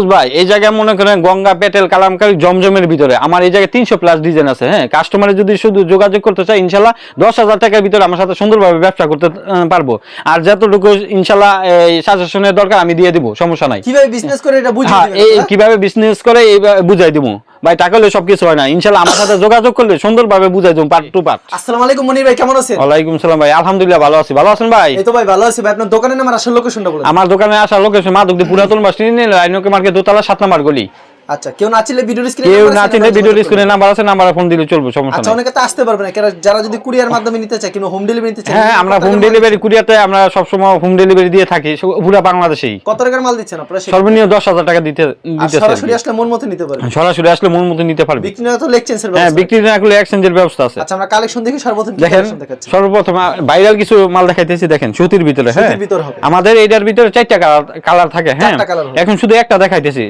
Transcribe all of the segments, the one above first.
সবুজ ভাই এই জায়গায় মনে করেন গঙ্গা পেটেল কালামকারী জমজমের ভিতরে। আমার এই জায়গায় তিনশো প্লাস ডিজাইন আছে হ্যাঁ? কাস্টমারে যদি শুধু যোগাযোগ করতে চাই ইনশাল্লাহ দশ হাজার টাকার ভিতরে আমার সাথে সুন্দরভাবে ব্যবসা করতে পারব। আর যতটুকু ইনশাল্লাহ এই সাজেশনের দরকার আমি দিয়ে দিব সমস্যা নাই। কীভাবে বিজনেস করে এটা বুঝিয়ে হ্যাঁ? কীভাবে বিজনেস করে এই বুঝাই দিব। ভাই টাকা হলে সবকিছু হয় না। ইনশাল্লাহ আমার সাথে যোগাযোগ করলে সুন্দর ভাবে বুঝাই দেবো পার্ট টু পার্ট আসসালামু আলাইকুম মনির ভাই কেমন আছেন? ওয়ালাইকুম সালাম ভাই আলহামদুলিল্লাহ ভালো আছি। ভালো আছেন ভাই? এই তো ভাই ভালো আছি ভাই। আপনার দোকানের নাম আর আসল লোকেশনটা বলুন। আমার দোকানে আসার লোকেশন মাদকদি পুরাতন বাস নেই লাইনকে মার্কেট দোতলা সাত নাম্বার গলি। আচ্ছা কেউ না চিনলে ভিডিও স্ক্রিনে কেউ না চিনলে ভিডিও স্ক্রিনে নাম্বার আছে নাম্বারে ফোন দিলে চলবে সমস্যা আচ্ছা অনেকে তো আসতে পারবে না যারা যদি কুরিয়ার মাধ্যমে নিতে চায় কিংবা হোম ডেলিভারি নিতে চায় হ্যাঁ আমরা হোম ডেলিভারি আমরা সবসময় হোম ডেলিভারি দিয়ে থাকি সব- পুরা বাংলাদেশেই। কত টাকার মাল দিচ্ছেন আপনারা সর্বনিম্ন দশ হাজার টাকা দিতে আর সরাসরি আসলে মন মতো নিতে পারবে। সরাসরি আসলে মন মতো নিতে পারবে। বিক্রি না তো লেকচেন্সের হ্যাঁ বিক্রি না করলে এক্সচেঞ্জের ব্যবস্থা আছে। আচ্ছা আমরা কালেকশন দেখি সর্বপ্রথম দেখেন সর্বপ্রথম ভাইরাল কিছু মাল দেখাইতেছি দেখেন সুতির ভিতরে হ্যাঁ। সুতির ভিতর হবে। আমাদের এইটার ভিতরে চারটা কালার থাকে হ্যাঁ। এখন শুধু একটা দেখাইতেছি.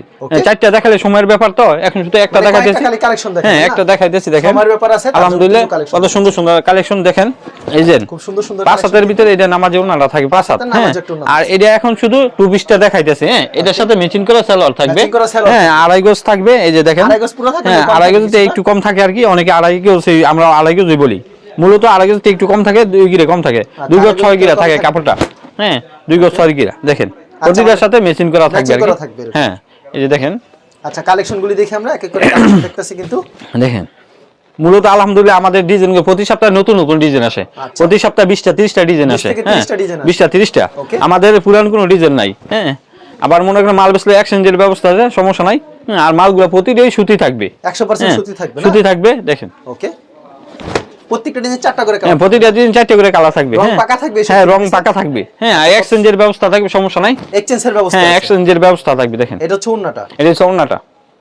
চারটা দেখালে সময়ের ব্যাপার তো? এখন শুধু একটা মানে দেখাইতেছি হ্যাঁ না? একটা দেখাইতেছি দেখেন। সময়ের ব্যাপার আছে, আলহামদুলিল্লাহ কত সুন্দর সুন্দর কালেকশন দেখেন। এই যে খুব সুন্দর সুন্দর পাঁচ হাতের ভিতরে এটা নামাজে ওনারা থাকে পাঁচ হাত হ্যাঁ। আর এটা এখন শুধু টু পিসটা দেখাইতেছে হ্যাঁ। এটার সাথে ম্যাচিং করা সালোয়ার থাকবে। হ্যাঁ আড়াই গজ থাকবে এই যে দেখেন। আড়াই গজ পুরো থাকে, হ্যাঁ আড়াই গজতে একটু কম থাকে আর কি অনেকে আড়াই গজ আমরা আড়াই গজই বলি। মূলত আড়াই গজতে একটু কম থাকে দুই গিরে কম থাকে। দুই গজ ছয় গজ গিরা থাকে। কাপড়টা হ্যাঁ। দুই গজ ছয় গিরা দেখেন। প্রতিটার সাথে মেশিন করা থাকবে। হ্যাঁ এই যে দেখেন। আচ্ছা কালেকশন গুলি দেখি আমরা এক এক করে দেখতেছি কিন্তু। দেখেন মূলত আলহামদুলিল্লাহ আমাদের ডিজাইন প্রতি সপ্তাহে নতুন নতুন ডিজাইন আসে। আচ্ছা। প্রতি সপ্তাহে বিশটা তিরিশটা ডিজাইন আসে। হ্যাঁ 30টা বিশটা তিরিশটা। আমাদের পুরান কোনো ডিজাইন নাই হ্যাঁ। আবার মনে করেন মাল বেসলে এক্সচেঞ্জের ব্যবস্থা আছে সমস্যা নাই। হ্যাঁ, আর মালগুলো প্রতিটাই সুতি থাকবে। 100% হ্যাঁ, সুতি থাকবে না? সুতি থাকবে দেখেন। ওকে প্রত্যেকটা ডিজাইন চারটা করে হ্যাঁ কালার প্রতিটা ডিজাইন চারটে করে কালার থাকবে রং হ্যাঁ। পাকা থাকবে হ্যাঁ রং পাকা থাকবে। হ্যাঁ এক্সচেঞ্জের ব্যবস্থা থাকবে সমস্যা নাই। এক্সচেঞ্জের ব্যবস্থা হ্যাঁ এক্সচেঞ্জের ব্যবস্থা থাকবে দেখেন। এটা হচ্ছে ওন্নাটা এটা হচ্ছে ওড়নাটা।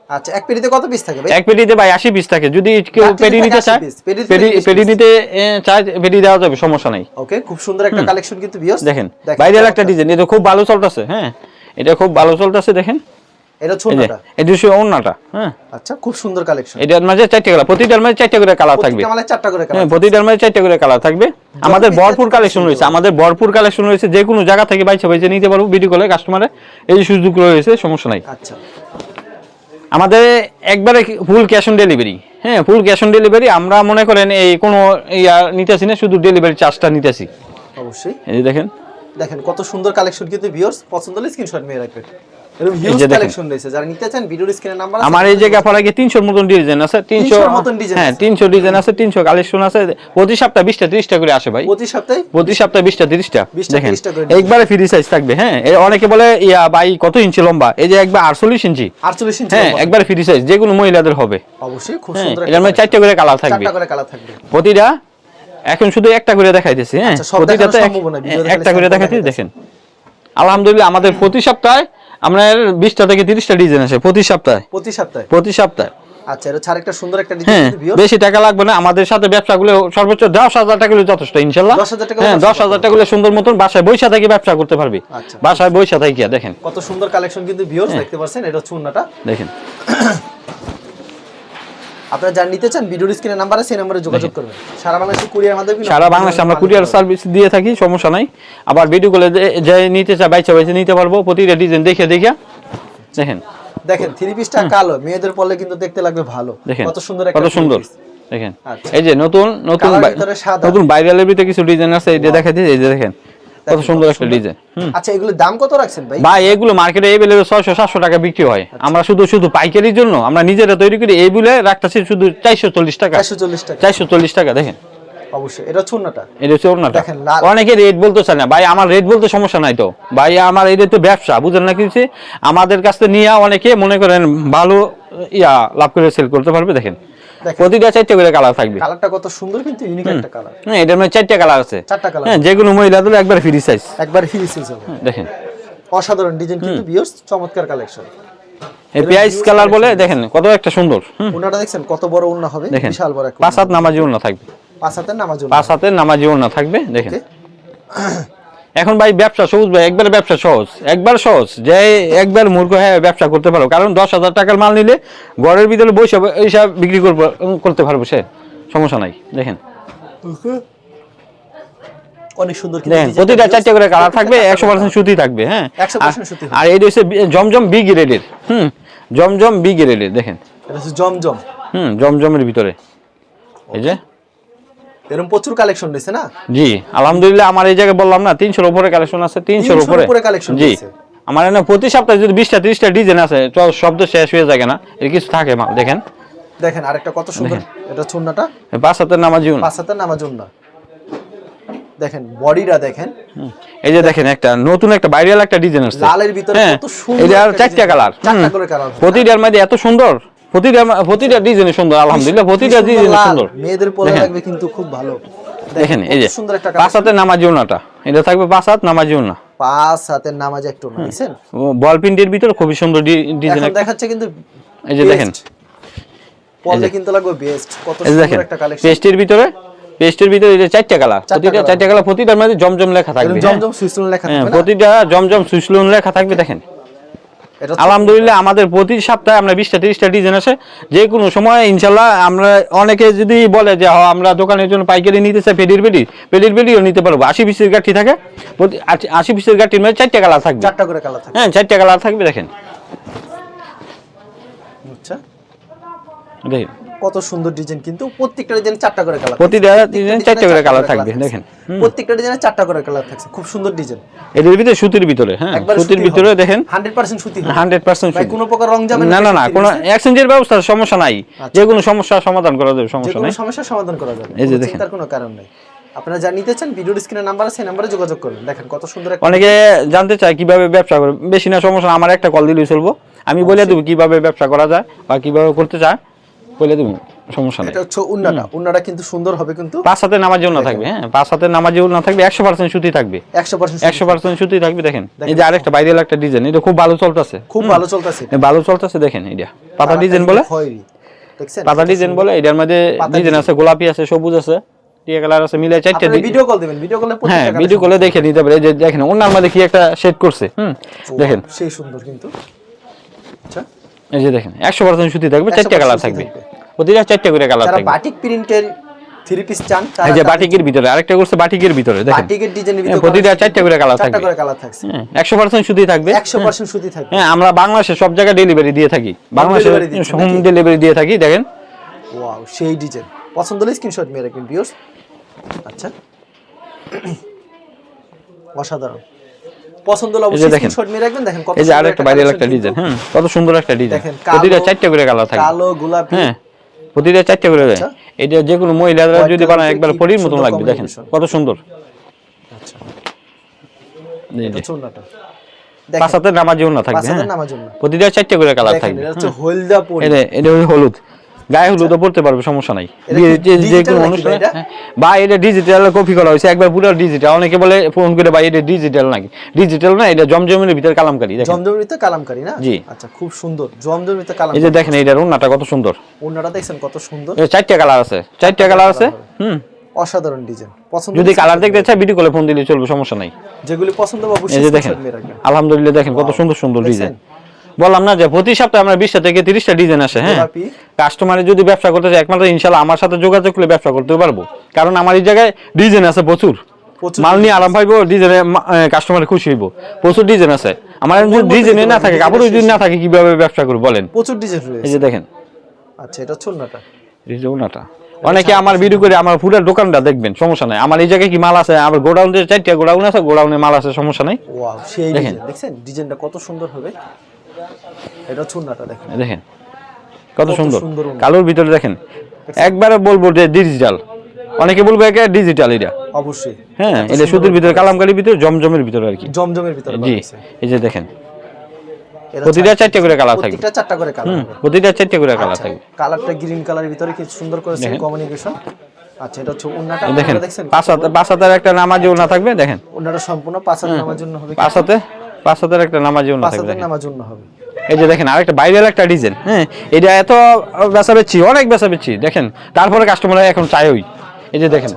আচ্ছা এক পেটিতে কত পিস থাকে ভাই এক পেটিতে ভাই আশি পিস থাকে। যদি কেউ পেটি নিতে 80 চায় পেটি 20 পেটি piece। নিতে চায় পেটি দেওয়া যাবে সমস্যা নাই। ওকে খুব সুন্দর একটা কালেকশন কিন্তু দেখেন ভাইরাল একটা ডিজাইন এটা খুব ভালো চলতেছে হ্যাঁ। এটা খুব ভালো চলতেছে দেখেন। এটা হচ্ছে হ্যাঁ। আচ্ছা খুব সুন্দর কালেকশন এটার মাঝে চারটে কালার প্রতিটার মাঝে চারটে করে কালার থাকবে। প্রত্যেকটা চারটা করে হ্যাঁ কালার প্রতিটার মাঝে চারটে করে কালার থাকবে। আমাদের ভরপুর কালেকশন রয়েছে। আমাদের ভরপুর কালেকশন রয়েছে যে কোনো জায়গা থেকে বাইছে বাইছে নিতে পারব ভিডিও কলে কাস্টমারে এই সুযোগ রয়েছে সমস্যা নাই। আচ্ছা। আমাদের একবারে ফুল ক্যাশ অন ডেলিভারি হ্যাঁ ফুল ক্যাশ অন ডেলিভারি আমরা মনে করেন এই কোনো ইয়া নিতেছি না শুধু ডেলিভারি চার্জটা নিতেছি। অবশ্যই। এই দেখেন। দেখেন কত সুন্দর কালেকশন কিন্তু ভিউয়ার্স পছন্দ হলে স্ক্রিনশট নিয়ে রাখবেন। হিউজ কালেকশন রয়েছে। যারা নিতে চান ভিডিওর স্ক্রিনে নাম্বার আমার এই জায়গা পরে গিয়ে তিনশোর মতন ডিজাইন আছে 300 মতন design হ্যাঁ আছে। তিনশো ডিজাইন আছে তিনশো কালেকশন আছে। প্রতি সপ্তাহে বিশটা তিরিশটা করে আসে ভাই। প্রতি সপ্তাহে? প্রতি সপ্তাহে 20টা, 30টা করে একবারে ফ্রি সাইজ থাকবে হ্যাঁ। অনেকে বলে ইয়া ভাই কত ইঞ্চি লম্বা? এই যে একবার আটচল্লিশ ইঞ্চি। 48 ইঞ্চি হ্যাঁ একবারে ফ্রি সাইজ যে কোনো মহিলাদের হবে। অবশ্যই খুব হ্যাঁ সুন্দর মধ্যে চারটে করে কালার থাকবে। চারটা করে কালার থাকবে। প্রতিটা এখন শুধু একটা করে দেখাইতেছি হ্যাঁ। আচ্ছা, প্রতিটাতে একটা করে দেখাইতেছি। দেখেন। আলহামদুলিল্লাহ আমাদের প্রতি সপ্তাহে আপনার বিশটা থেকে তিরিশটা ডিজাইন আসে প্রতি সপ্তাহে। প্রতি সপ্তাহে? প্রতি সপ্তাহে। আচ্ছা এটা ছাড় একটা সুন্দর একটা হ্যাঁ ডিজাইন বেশি টাকা লাগবে না আমাদের সাথে ব্যবসা গুলো সর্বোচ্চ দশ হাজার টাকা হলে যথেষ্ট 10,000 টাকা হ্যাঁ ব্যবসা দশ হাজার টাকা হলে সুন্দর মতন বাসায় বৈশা থেকে ব্যবসা করতে পারবে। আচ্ছা। বাসায় বৈশা থেকে দেখেন। কত সুন্দর কালেকশন কিন্তু ভিউয়ার্স হ্যাঁ। দেখতে পাচ্ছেন এটা হচ্ছে ওন্নাটা। দেখেন। আপনারা যারা নিতে চান ভিডিওর স্ক্রিনে নাম্বার আছে সেই নম্বরে যোগাযোগ করবেন। সারা বাংলাদেশে কুরিয়ার মাধ্যমে সারা বাংলাদেশে আমরা কুরিয়ার সার্ভিস দিয়ে থাকি সমস্যা নাই। আবার ভিডিও কলে যে নিতে চায় বাইচা বাইচা নিতে পারব প্রতিটা ডিজাইন দেখে দেখে দেখেন। দেখেন থ্রি পিসটা কালো মেয়েদের পরলে কিন্তু দেখতে লাগবে ভালো। কত সুন্দর একটা কত সুন্দর। দেখেন। আচ্ছা। এই যে নতুন নতুন নতুন ভাইরালের ভিতরে কিছু ডিজাইন আছে এই যে দেখাচ্ছি এই যে দেখেন। কত সুন্দর একটা ডিজাইন। আচ্ছা এগুলোর দাম কত রাখছেন ভাই? ভাই এগুলো মার্কেটে এভেলেবেল ছয়শো সাতশো টাকা বিক্রি হয়। আচ্ছা। আমরা শুধু শুধু পাইকারির জন্য আমরা নিজেরা তৈরি করি এই বলে রাখতেছি শুধু চারশো চল্লিশ টাকা। চারশো চল্লিশ টাকা। চারশো চল্লিশ টাকা দেখেন। অবশ্যই এটা এটা। অনেকে রেট বলতে চায় না। ভাই আমার রেট বলতে সমস্যা নাই তো। ভাই আমার এটা তো ব্যবসা বুঝেন না কিছু আমাদের কাছ থেকে নিয়ে অনেকে মনে করেন ভালো ইয়া লাভ করে সেল করতে পারবে দেখেন। প্রতিটা চারটে করে কালার থাকবে। কালারটা কত সুন্দর কিন্তু ইউনিক একটা কালার হ্যাঁ এটার মধ্যে চারটে কালার আছে। চারটা কালার হ্যাঁ যে কোনো মহিলাদের একবার ফ্রি সাইজ একবার হিল সিজ হবে। দেখেন। অসাধারণ ডিজাইন কিন্তু ভিউয়ার্স চমৎকার কালেকশন এই পেঁয়াজ কালার বলে দেখেন কত একটা সুন্দর। ওনাটা দেখছেন কত বড় ওন্না হবে। বিশাল বড় একটা পাঁচ হাত নামাজি ওড়না থাকবে। পাঁচ হাতের নামাজ ওন্না। পাঁচ হাতের নামাজি ওড়না থাকবে দেখেন? এখন ভাই ব্যবসা সবুজ ভাই একবার ব্যবসা সহজ একবার সহজ। যে একবার মূর্খ হ্যাঁ ব্যবসা করতে পারো। কারণ দশ হাজার টাকার মাল নিলে ঘরের ভিতরে বসে এইসব বিক্রি করব করতে পারব সে। সমস্যা নাই দেখেন। অনেক সুন্দর দেখেন প্রতিটা চারটে করে কালার থাকবে একশো পার্সেন্ট সুতি থাকবে হ্যাঁ? 100% সুতি হবে। আর এই জমজম বি গ্রেডের হুম? জমজম বি গ্রেডের দেখেন। জমজম। হুম জমজমের ভিতরে। এই যে এরকম প্রচুর কালেকশন রয়েছে না? জি আলহামদুলিল্লাহ আমার এই জায়গায় বললাম না তিনশোর উপরে কালেকশন আছে তিনশোর উপরে। collection জি। আমার এখানে প্রতি সপ্তাহে যদি বিশটা ত্রিশটা ডিজাইন আছে শব্দ শেষ হয়ে যায় না এর কিছু থাকে মাল দেখেন। দেখেন আরেকটা কত সুন্দর। এটা চুন্নাটা পাঁচ হাতের জীবন পাঁচ হাতের নামার জন্য দেখেন বডিটা দেখেন। এই যে দেখেন একটা নতুন একটা ভাইরাল একটা ডিজাইন আসছে। লালের ভিতরে হ্যাঁ কত সুন্দর এটা চারটা কালার চারটা কালার প্রতিটার মধ্যে এত সুন্দর। প্রতিটা প্রতিটা ডিজাইন সুন্দর আলহামদুলিল্লাহ প্রতিটা ডিজাইন সুন্দর। মেয়েদের পরে লাগবে কিন্তু খুব ভালো। দেখেন এই যে সুন্দর একটা পাঁচ নামাজ এটা থাকবে পাঁচ হাত নামাজ জীবনা পাঁচ হাতের নামাজ একটু নিছেন বল প্রিন্টের ভিতরে খুবই সুন্দর ডিজাইন দেখাচ্ছে কিন্তু এই যে দেখেন। কিন্তু লাগবে বেস্ট। কত সুন্দর একটা কালেকশন পেস্টের ভিতরে পেস্টের ভিতরে এই যে চারটা কালার প্রতিটা চারটা কালার প্রতিটার মধ্যে জমজম লেখা থাকবে হ্যাঁ? জমজম সুইসলন লেখা হ্যাঁ থাকবে প্রতিটা জমজম সুইসলুন লেখা থাকবে দেখেন। আলহামদুলিল্লাহ আমাদের প্রতি সপ্তাহে আমরা বিশটা তিরিশটা ডিজাইন আসে। যে কোনো সময় ইনশাল্লাহ আমরা অনেকে যদি বলে যে হ, আমরা দোকানের জন্য পাইকারি নিতে চাই পেডির পেডি পেডির পেডিও নিতে পারব। আশি পিসের গাঠি থাকে প্রতি আশি- পিসের গাঠির মধ্যে চারটে কালার থাকবে। চারটা করে কালার থাকে হ্যাঁ চারটে কালার থাকবে দেখেন। আচ্ছা। দেখেন। কত সুন্দর ডিজাইন কিন্তু প্রত্যেকটা ডিজাইন চারটা করে কালার প্রতিটা ডিজাইন চারটা করে কালার থাকবে দেখেন। প্রত্যেকটা ডিজাইনে চারটা করে কালার থাকছে খুব সুন্দর ডিজাইন এদের ভিতরে সুতির ভিতরে হ্যাঁ সুতির ভিতরে দেখেন। 100% সুতি হবে। হান্ড্রেড পার্সেন্ট ভাই কোনো প্রকার রং যাবে না না না কোনো এক্সচেঞ্জের ব্যবস্থা সমস্যা নাই। আচ্ছা। যে কোনো সমস্যার সমাধান করা যাবে সমস্যা কোনো নাই। সমস্যার সমাধান করা যাবে এই যে দেখেন। চিন্তার কোনো কারণ নেই। আপনারা যা নিতে চান ভিডিওর স্ক্রিনে নাম্বার আছে নাম্বারে যোগাযোগ করবেন দেখেন কত সুন্দর অনেকে জানতে চায় কীভাবে ব্যবসা করে বেশি না সমস্যা আমার একটা কল দিলেই চলবো। আমি বলে দেবো কীভাবে ব্যবসা করা যায় বা কীভাবে করতে চায়। সমস্যা নেই। এটা হচ্ছে উন্নাটা। উন্নাটা কিন্তু সুন্দর হবে কিন্তু। পাঁচ হাতে নামাজ না থাকবে হ্যাঁ? পাঁচ হাতে নামাজ না থাকবে একশো পার্সেন্ট সুতি থাকবে। একশো পার্সেন্ট একশো পার্সেন্ট সুতি থাকবে দেখেন। এই যে আরেকটা বাইরের একটা ডিজাইন এটা খুব ভালো চলতেছে। খুব ভালো চলতেছে। ভালো চলতেছে দেখেন এটা পাতা ডিজাইন বলে। পাতা ডিজাইন বলে এটার মধ্যে ডিজাইন। আছে গোলাপি আছে সবুজ আছে টিয়া কালার আছে মিলে চারটে ভিডিও কল দিবেন ভিডিও কলে হ্যাঁ ভিডিও কলে দেখে নিতে পারে। যে দেখেন ওনার মধ্যে কি একটা করছে হুম? দেখেন। সেই সুন্দর কিন্তু। আচ্ছা। এই যে দেখেন একশো পার্সেন্ট সুতি থাকবে চারটে কালার থাকবে। প্রতিটা চারটে করে কালার থাকবে। বাটিক প্রিন্টের থ্রি পিস চান এই যে বাটিকের ভিতরে আরেকটা করছে বাটিকের ভিতরে দেখেন। বাটিকের ডিজাইনের হ্যাঁ, ভিতরে প্রতিটা চারটে করে কালার চারটা করে কালার থাকছে। হ্যাঁ একশো পার্সেন্ট সুতি থাকবে। একশো পার্সেন্ট সুতি থাকবে। হ্যাঁ আমরা বাংলাদেশে সব জায়গায় ডেলিভারি দিয়ে থাকি। বাংলাদেশে হোম ডেলিভারি দিয়ে থাকি দেখেন। ওয়াও সেই ডিজাইন পছন্দ হলে স্ক্রিনশট মেরে রাখবেন ভিউয়ার্স আচ্ছা। অসাধারণ। পছন্দ হলে অবশ্যই। স্ক্রিনশট মেরে রাখবেন দেখেন কত এই যে সুন্দর আরেকটা বাইরের একটা ডিজাইন। হ্যাঁ কত সুন্দর একটা ডিজাইন দেখেন, প্রতিটা চারটে করে কালার থাকে কালো গোলাপি হ্যাঁ। প্রতিটা চারটে করে দেয়। আচ্ছা। এটা যে কোনো মহিলারা যদি বানায় একবার পরির মতন লাগবে দেখেন কত সুন্দর। আচ্ছা। যে। পাঁচ হাতের নামাজ না থাকবে হ্যাঁ? প্রতিটা চারটে করে কালার থাকবে। এটা হলদা। গায়ে হলুদও পড়তে পারবে সমস্যা নাই। যে- কোনো অনুষ্ঠানে এটা? হ্যাঁ। বা এটা ডিজিটাল কপি করা হয়েছে একবার পুরো ডিজিটাল অনেকে বলে ফোন করে ভাই এটা ডিজিটাল নাকি? ডিজিটাল না এটা জমজমের ভিতরে কালামকারি দেখেন। জমজমের ভিতরে কালামকারি না? জি। আচ্ছা খুব সুন্দর। জমজমের ভিতরে কালাম এই যে দেখেন এইটার ওন্নাটা কত সুন্দর। ওনাটা দেখছেন কত সুন্দর? এই চারটে কালার আছে। চারটে কালার আছে? হুম। অসাধারণ ডিজাইন। পছন্দ যদি কালার দেখতে চাই ভিডিও কলে ফোন দিলে চলবে সমস্যা নাই। যেগুলি পছন্দ হবে এই অবশ্যই যে দেখেন আলহামদুলিল্লাহ দেখেন কত সুন্দর সুন্দর ডিজাইন। বললাম না যে প্রতি সপ্তাহে আমরা বিশটা থেকে তিরিশটা ডিজাইন আসে হ্যাঁ। কাস্টমারে যদি ব্যবসা করতে চায় একমাত্র ইনশাল্লাহ আমার সাথে যোগাযোগ করলে ব্যবসা করতে পারব। কারণ আমার এই জায়গায় ডিজাইন আছে প্রচুর। মাল নিয়ে আরাম পাইবো ডিজাইনে কাস্টমার খুশি হইব। প্রচুর ডিজাইন আছে। আমার যদি ডিজাইনে না থাকে কাপড় যদি না থাকে কীভাবে ব্যবসা করব বলেন? প্রচুর ডিজাইন এই যে দেখেন। আচ্ছা এটা চুন্নাটা এই যে ওনাটা অনেকে আমার ভিডিও করে আমার পুরো দোকানটা দেখবেন সমস্যা নাই। আমার এই জায়গায় কি মাল আছে? আমার গোডাউন চারটা গোডাউন আছে গোডাউনে মাল আছে সমস্যা নাই। ওয়াও সেই দেখেন। দেখছেন? ডিজাইনটা কত সুন্দর হবে। এটা চুন্নাটা দেখেন। দেখেন কত সুন্দর। কালোর ভিতরে দেখেন একবারে বলব যে ডিজিটাল অনেকে বলব একে ডিজিটাল এটা। অবশ্যই। হ্যাঁ এটা সুতির ভিতরে কালামকারির ভিতরে জমজমের ভিতরে আর কি। জমজমের ভিতরে জি এই যে দেখেন। প্রতিটা চার- চারটে করে কালার থাকবে। প্রতিটা চারটা করে কালার প্রতিটা চারটে করে কালার থাকবে। কালারটা গ্রিন কালারের ভিতরে কি সুন্দর দেখেন। কমিউনিকেশন আচ্ছা এটা হচ্ছে উন্নাটা দেখেন আপনারা দেখছেন পাঁচ হাতে পাঁচ হাতের একটা নামাজেও না থাকবে দেখেন। উন্নাটা সম্পূর্ণ পাঁচ হাত নামার জন্য হবে। পাঁচ হাতে? পাঁচ হাতের একটা থাকবে জন্য হবে। এই যে দেখেন আরেকটা বাইরের একটা ডিজাইন হ্যাঁ? এটা এত বেচা বেচছি অনেক বেচা বেচছি দেখেন। তারপরে কাস্টমার এখন এই যে দেখেন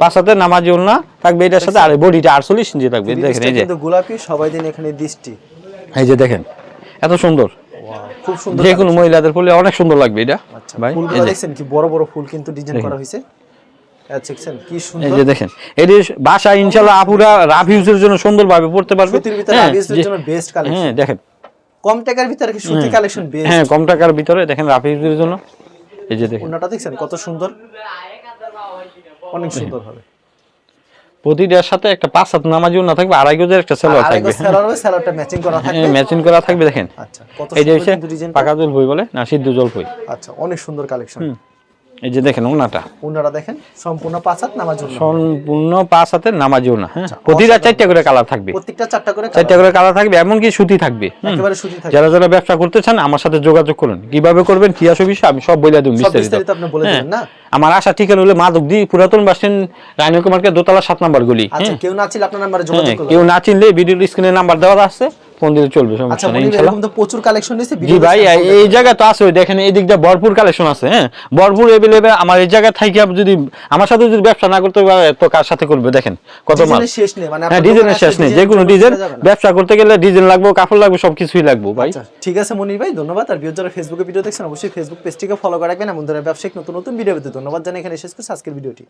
পাঁচ হাতের নামাজ না থাকবে এটার সাথে আর বডিটা আটচল্লিশ ইঞ্চি থাকবে দেখেন এই যে। গোলাপি সবাই দিন এখানে দৃষ্টি। এই যে দেখেন এত সুন্দর। খুব সুন্দর যে কোনো মহিলাদের পরলে অনেক সুন্দর লাগবে এটা আচ্ছা ভাই দেখছেন কি বড় বড় ফুল কিন্তু ডিজাইন করা হয়েছে? এই যে দেখেন এটি বাসা ইনশাল্লাহ আপুরা রাফ ইউজের জন্য সুন্দরভাবে পড়তে পারবে। হ্যাঁ, হ্যাঁ দেখেন। কম টাকার ভিতরে কি সুতি কালেকশন বেস্ট হ্যাঁ কম টাকার ভিতরে দেখেন রাফ জন্য। এই যে দেখেন। ওনাটা দেখছেন কত সুন্দর। অনেক সুন্দর হবে। প্রতিটার সাথে একটা পাঁচ হাত নামাজিও না থাকবে আড়াই গজের একটা সেলোয়ার থাকবে ম্যাচিং করা থাকবে। হ্যাঁ ম্যাচিং করা থাকবে দেখেন। আচ্ছা কত এই যে পাকা জল বই বলে না সিদ্ধ জল বই আচ্ছা অনেক সুন্দর কালেকশন এই যে দেখেন ওনাটা। ওনারা দেখেন সম্পূর্ণ পাঁচ হাত নামার জন্য সম্পূর্ণ পাঁচ হাতের নামাজিও না হ্যাঁ? আচ্ছা, প্রতিটা চারটা করে কালার থাকবে। প্রত্যেকটা চারটা করে চারটা করে কালার থাকবে এমনকি সুতি থাকবে একেবারে সুতি থাকে যারা যারা ব্যবসা করতে চান আমার সাথে যোগাযোগ করুন। কীভাবে করবেন কি আসবে বিষয় আমি সব বলে দেব বিস্তারিত। আপনি বলে হ্যাঁ। দেবেন না? আমার আশা ঠিকানা হলো মাধবদি পুরাতন বাস স্ট্যান্ড দোতলা সাত নম্বর গলি আচ্ছা হ্যাঁ? কেউ না ছিল আপনার নাম্বারে হ্যাঁ, যোগাযোগ করবেন কেউ না চিনলে ভিডিওর স্ক্রিনে নাম্বার দেওয়া আছে। ফোন দিলে চলবে আচ্ছা সমস্যা নেই মনির এরকম তো প্রচুর কালেকশন জি ভাই এই- জায়গা তো আছে দেখেন এই দিক দিয়ে ভরপুর কালেকশন আছে হ্যাঁ? ভরপুর আমার এই জায়গা থেকে যদি আমার সাথে যদি ব্যবসা না করতে পারে তো কার সাথে করবে দেখেন কত মাল। শেষ নেই মানে হ্যাঁ ডিজাইনের শেষ নেই যে কোনো ডিজাইন ব্যবসা করতে গেলে ডিজাইন লাগবে কাপড় লাগবে সবকিছুই লাগবে ভাই। আচ্ছা ঠিক আছে মনির ভাই ধন্যবাদ। আর ভিউ যারা ফেসবুকে ভিডিও দেখছেন অবশ্যই ফেসবুক পেজটিকে ফলো করে রাখবেন। এমন ধরনের ব্যবসায়িক নতুন নতুন ভিডিও পেতে ধন্যবাদ জানাই এখানে শেষ করছি আজকের ভিডিওটি